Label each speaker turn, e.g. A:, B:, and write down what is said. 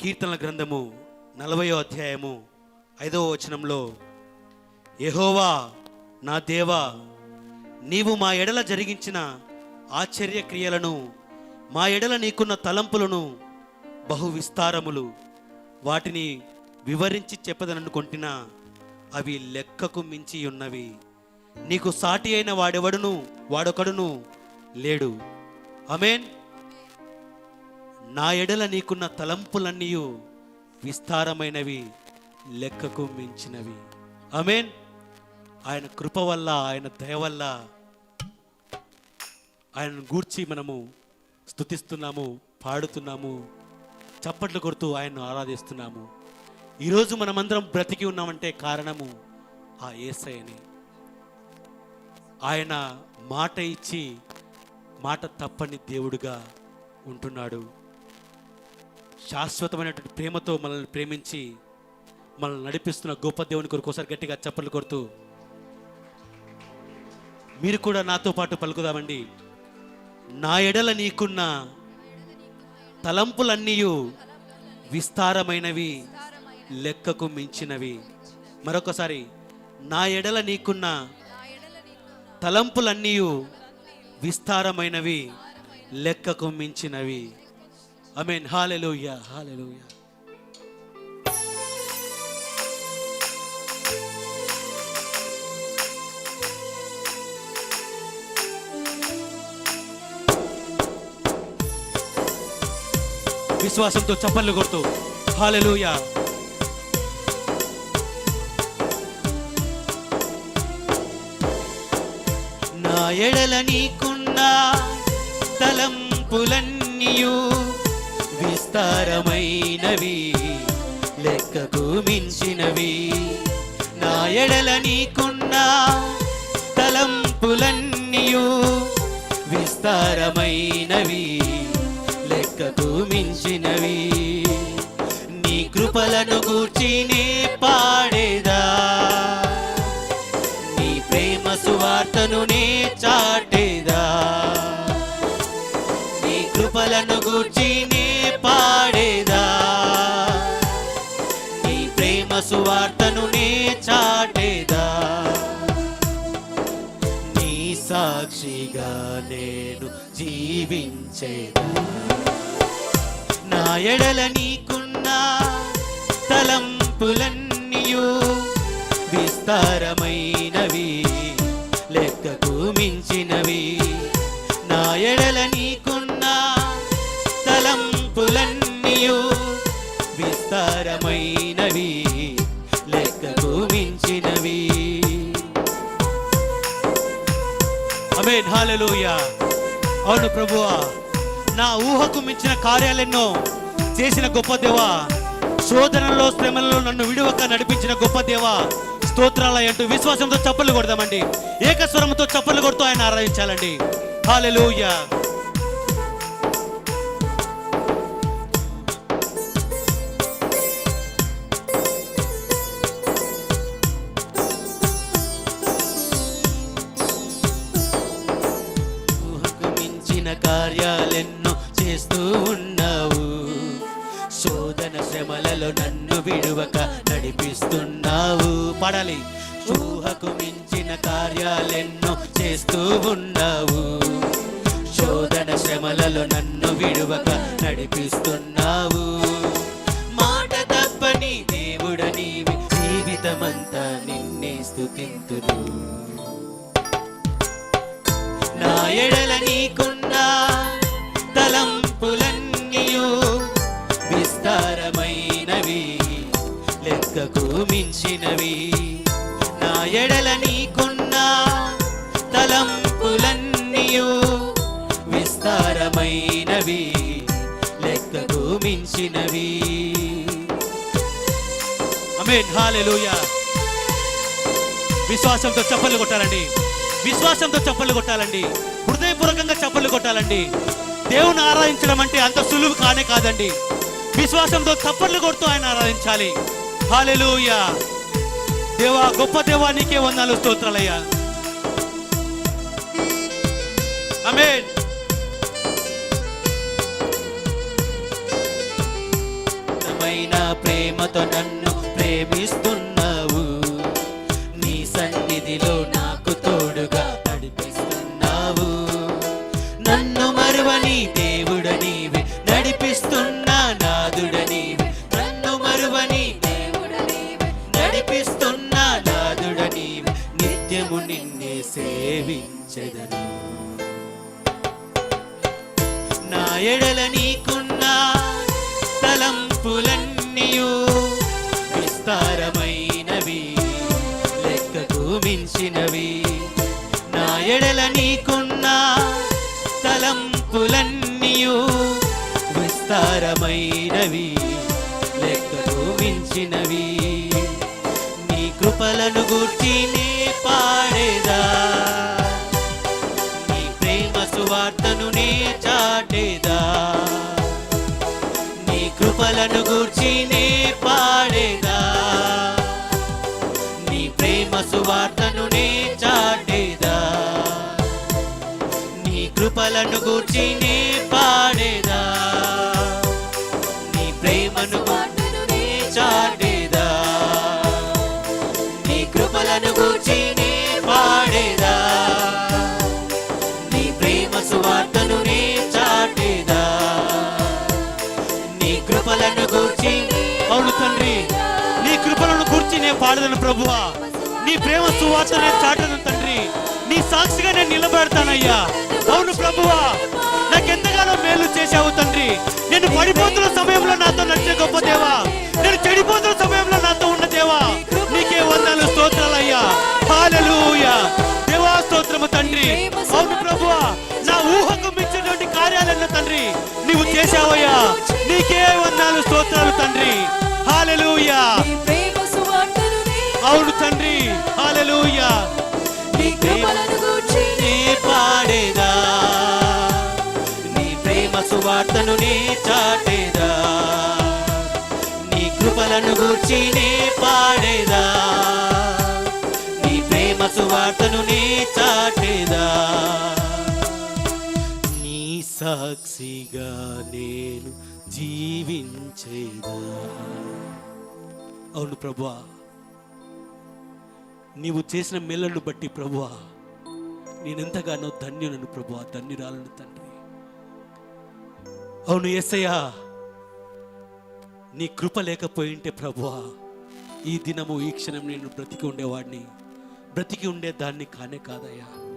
A: కీర్తనల గ్రంథము నలభయో అధ్యాయము ఐదవ వచనంలో యహోవా నా దేవా నీవు మా ఎడల జరిగించిన ఆశ్చర్య క్రియలను మా ఎడల నీకున్న తలంపులను బహు విస్తారములు వాటిని వివరించి చెప్పదననుకుంటున్నా అవి లెక్కకు మించి ఉన్నవి నీకు సాటి అయిన వాడెవడును వాడొకడును లేడు. అమేన్ నా ఎడల నీకున్న తలంపులన్నీ విస్తారమైనవి లెక్కకు మించినవి. అమేన్ ఆయన కృప వల్ల ఆయన దయ వల్ల ఆయనను గూర్చి మనము స్తుతిస్తున్నాము పాడుతున్నాము చప్పట్లు కొడుతూ ఆయన్ను ఆరాధిస్తున్నాము. ఈరోజు మనమందరం బ్రతికి ఉన్నామంటే కారణము ఆ ఏసయని ఆయన మాట ఇచ్చి మాట తప్పని దేవుడుగా ఉంటున్నాడు. శాశ్వతమైనటువంటి ప్రేమతో మనల్ని ప్రేమించి మనల్ని నడిపిస్తున్న గొప్ప దేవుని కొరకు ఒకసారి గట్టిగా చప్పట్లు కొడుతూ మీరు కూడా నాతో పాటు పలుకుదామండి. నా ఎడల నీకున్న తలంపులన్నీ విస్తారమైనవి లెక్కకు మించినవి. మరొకసారి నా ఎడల నీకున్న తలంపులన్నీ విస్తారమైనవి లెక్కకు మించినవి. ఐ మీన్ హాలెలుయా హాలెలుయా విశ్వాసంతో చప్పట్లు కొడుతూ. హాలెలుయా నా ఎడల నీకున్న తలంపులన్నీయూ విస్తారమైనవి లెక్కకు మించినవి. నా ఎడల నీకున్న తలంపులన్నీయు విస్తారమైనవి లెక్కకు మించినవి. నీ కృపలను గూర్చినే పాడేదా? నీ ప్రేమ సువార్తను నే చాటేదా? నీ కృపలను గూర్చినే పాడేదా? నీ ప్రేమ సువార్తను నే చాటేదా? నీ సాక్షిగా నేను జీవించేదా? నా ఎడల నీకున్న తలంపులన్నీయు విస్తారమైనవి. విస్తారమైనవి లెక్కకు మించినవి. అమేన్ హాలలోయ అవును ప్రభువా నా ఊహకు మించిన కార్యాలెన్నో చేసిన గొప్ప దేవా శోధనలో శ్రమలలో నన్ను విడువక నడిపించిన గొప్ప దేవా స్తోత్రాలయ అంటూ విశ్వాసంతో చప్పలు కొడదామండి. ఏకస్వరంతో చప్పలు కొడుతూ ఆయన ఆరాధించాలండి. హాలెలూయా చేస్తూ ఉన్నావు. శోధన శ్రమలలో నన్ను విడువక నడిపిస్తున్నావు. పడలి ఊహకు మించిన కార్యాలెన్నో చేస్తూ ఉన్నావు. శోధన శ్రమలలో నన్ను విడువక నడిపిస్తున్నావు. మాట తప్పని దేవుడని జీవితమంతా నిన్నే స్తుతింతును. నా ఎడల నీకున్నా లెక్కకు నా ఎడల నీకున్న తలంపులన్నీయు విస్తారమైనవి లెక్కకు మించినవి అమేన్ హల్లెలూయా విశ్వాసంతో చప్పట్లు కొట్టాలండి. విశ్వాసంతో చప్పట్లు కొట్టాలండి. హృదయపూర్వకంగా చప్పట్లు కొట్టాలండి. దేవుని ఆరాధించడం అంటే అంత సులువు కానే కాదండి. విశ్వాసంతో చప్పట్లు కొడుతూ ఆయన ఆరాధించాలి. హాలెలూయా దేవా గొప్ప దేవానికే వందాలు స్తోత్రాలయ్యా. అమేన్ విస్తారమైన ప్రేమతో నన్ను ప్రేమిస్తున్నావు. నీ సన్నిధిలో నాకు తోడుగా నడిపిస్తున్నావు. నన్ను మరువని దేవు సేవించెదను నా ఎడల నీకున్న తలంపులన్నీయు విస్తారమైనవి లెక్కకు మించినవి. నా ఎడల నీకున్న తలంపులన్నీయు విస్తారమైనవి లెక్కకు మించినవి. నీ కృపలను గూర్చి నే పాడేదా? సువార్తను నే చాటేదా? నీ కృపలను గూర్చి నే పాడేదా? నీ ప్రేమ సువార్తను నే చాటేదా? నీ కృపలను గూర్చి నే పాడేదా? నీ ప్రేమను గూర్చి నే చాటేదా? నీ కృపలను గూర్చి నే పాడేదా? సువార్తను నీ చాటిదా నీ కృపలను గూర్చి అవును తండ్రి నీ కృపలను గూర్చి నేను పాడదను ప్రభువా. నీ ప్రేమ సువార్త నేను చాటను తండ్రి. నీ సాక్షిగా నేను నిలబెడతానయ్యా. అవును ప్రభువా నాకెంతగానో మేలు చేశావు తండ్రి. నేను పడిపోతున్న సమయంలో నాతో నడిచే గొప్ప దేవా. నీవు చేశావయ్యా నీకే వందలు స్తోత్రాలు తండ్రి. హాలెలూయా. అవును తండ్రి. హాలెలూయా.
B: నీ కృపలను గూర్చి
A: నీ పాడేదా. నీ ప్రేమ సువార్తను నీ చాటేదా. నీ కృపలను గూర్చి నీ పాడేదా. నీ ప్రేమ సువార్తను నీ చాటేదా. సాక్షిగా నేను జీవించేదా? అవును ప్రభువా. నీవు చేసిన మేలను బట్టి ప్రభువా నేనెంతగానో ధన్యులను ప్రభువా ధన్యురాలను తండ్రి. అవును ఎస్సయ్యా నీ కృప లేకపోయింటే ప్రభువా ఈ దినము ఈ క్షణం నేను బ్రతికి ఉండేవాడిని. బ్రతికి ఉండే దాన్ని కానే కాదయ్యా.